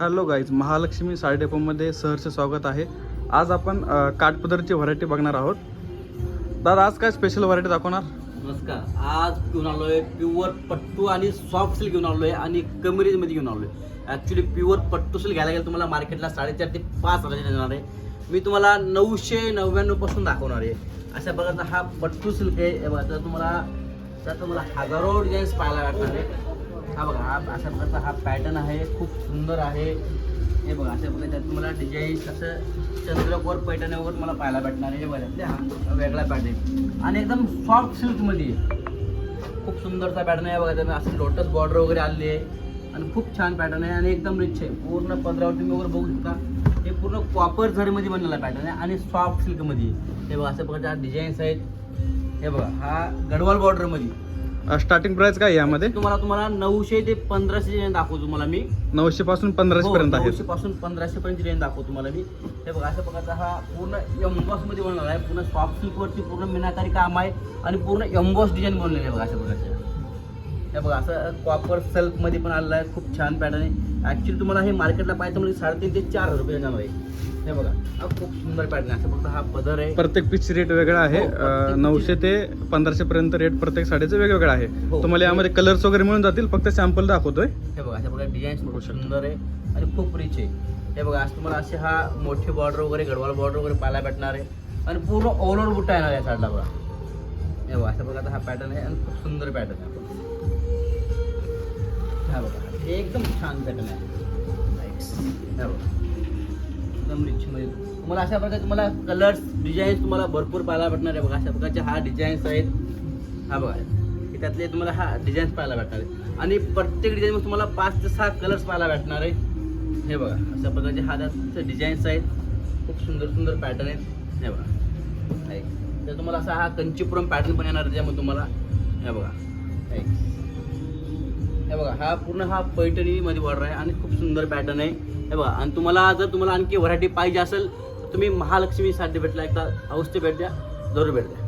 Hello guys Mahalakshmi sari डेपोमध्ये सहर्ष स्वागत आहे. आज आपण काठपदरची व्हरायटी बघणार आहोत. दादा आज काय स्पेशल व्हरायटी दाखवणार? नमस्कार. आज घेऊन आलो आहे प्युअर पट्टू आणि सॉफ्ट सिल्क घेऊन आलो आहे आणि कमी रेंजमध्ये घेऊन आलो आहे ॲक्च्युली प्युअर पट्टू सिल्क घ्यायला गेलं तुम्हाला मार्केटला साडेचार ते पाच हजार देणार आहे. मी तुम्हाला नऊशे नव्याण्णवपासून दाखवणार आहे. अशा प्रकारचा हा पट्टू सिल्क आहे. तुम्हाला त्यात तुम्हाला हजारो डिझाईन्स पाहायला भेटणार आहे. हा बघा हा अशा प्रकारचा हा पॅटर्न आहे खूप सुंदर आहे. हे बघा अशा प्रकारे त्यात तुम्हाला डिझाईन असं चंद्रकोर पैठण्यावर मला पाहायला भेटणार आहे. हे बघा ते हा वेगळा पॅटर्न आणि एकदम सॉफ्ट सिल्कमध्ये खूप सुंदरचा पॅटर्न आहे. बघा त्याने असं लोटस बॉर्डर वगैरे आलेली आहे. आणि खूप छान पॅटर्न आहे आणि एकदम रिच आहे. पूर्ण पंधरावर तुम्ही वगैरे बघू शकता. हे पूर्ण कॉपर झरीमध्ये बनलेला पॅटर्न आहे आणि सॉफ्ट सिल्कमध्ये हे बघा अशा प्रकारच्या डिझाईन्स आहेत. हे बघा हा गडवाल बॉर्डरमध्ये स्टार्टिंग प्राइस काय आहे यामध्ये? तुम्हाला तुम्हाला नऊशे ते पंधराशे रेंज दाखवतो तुम्हाला मी. नऊशे पासून पंधराशे पर्यंत नऊशे आहे पासून पंधराशे पर्यंत रेंज दाखवतो तुम्हाला मी. हे बघा अशा प्रकारचा हा पूर्ण एम्बॉसमध्ये बनवला आहे. पूर्ण सॉफ्ट सिल्क वरती पूर्ण मीनाकारी काम आहे. आणि पूर्ण एम्बॉस डिझाईन बनलेले आहे बघा अशा प्रकारचे. हे बघा असं कॉपर सिल्कमध्ये पण आलेलं आहे खूप छान पॅटर्न आहे. ऍक्च्युली तुम्हाला हे मार्केटला पाहिजे म्हणजे साडेतीन ते चार हजार रुपये जाणार आहे. हे बघा हा खूप सुंदर पॅटर्न आहे. असं फक्त हा पदर आहे. प्रत्येक पीच रेट वेगळा आहे. हो, प्रत्येक अ, piece नऊशे ते पंधराशे पर्यंत रेट प्रत्येक साडीचं वेगवेगळं आहे. हो. तुम्हाला यामध्ये कलर्स वगैरे मिळून जातील फक्त सॅम्पल दाखवतोय. हे बघा अशा प्रकारे बघू खूप शकता. सुंदर आहे आणि खूप रिच आहे. हे बघा आज तुम्हाला असे हा मोठे बॉर्डर वगैरे गडवाल बॉर्डर वगैरे पाहायला भेटणार आहे. आणि पूर्ण ऑल ओव्हर बुट्टा येणार या साईडला बघा. हे बघा अशा प्रकारचा हा पॅटर्न आहे आणि खूप सुंदर पॅटर्न आहे. हा बघा एकदम छान पॅटर्न आहे बघा एकदम रिच मध्ये तुम्हाला अशा प्रकारे तुम्हाला कलर्स डिझाईन्स तुम्हाला भरपूर पाहायला भेटणार आहे बघा अशा प्रकारचे हा डिझाईन्स आहेत हा बघा। त्यातले तुम्हाला हा डिझाईन्स पाहायला भेटणार आहे आणि प्रत्येक डिझाईन तुम्हाला पाच ते सहा कलर्स पाहायला भेटणार आहे हे बघा अशा प्रकारचे हा त्याचे डिझाईन्स आहेत खूप सुंदर सुंदर पॅटर्न आहेत. हे बघा. आहे. तर तुम्हाला असा हा कंचीपुरम पॅटर्न पण येणार आहे त्याच्यामध्ये तुम्हाला हे बघा. थँक्स हे बघा हा पूर्ण हा पैठणीमध्ये बॉर्डर आहे आणि खूप सुंदर पॅटर्न आहे. हे बघा आणि तुम्हाला जर तुम्हाला आणखी व्हरायटी पाहिजे असेल तर तुम्ही महालक्ष्मी साठी भेटला एकदा अवश्य भेट द्या जरूर भेट द्या.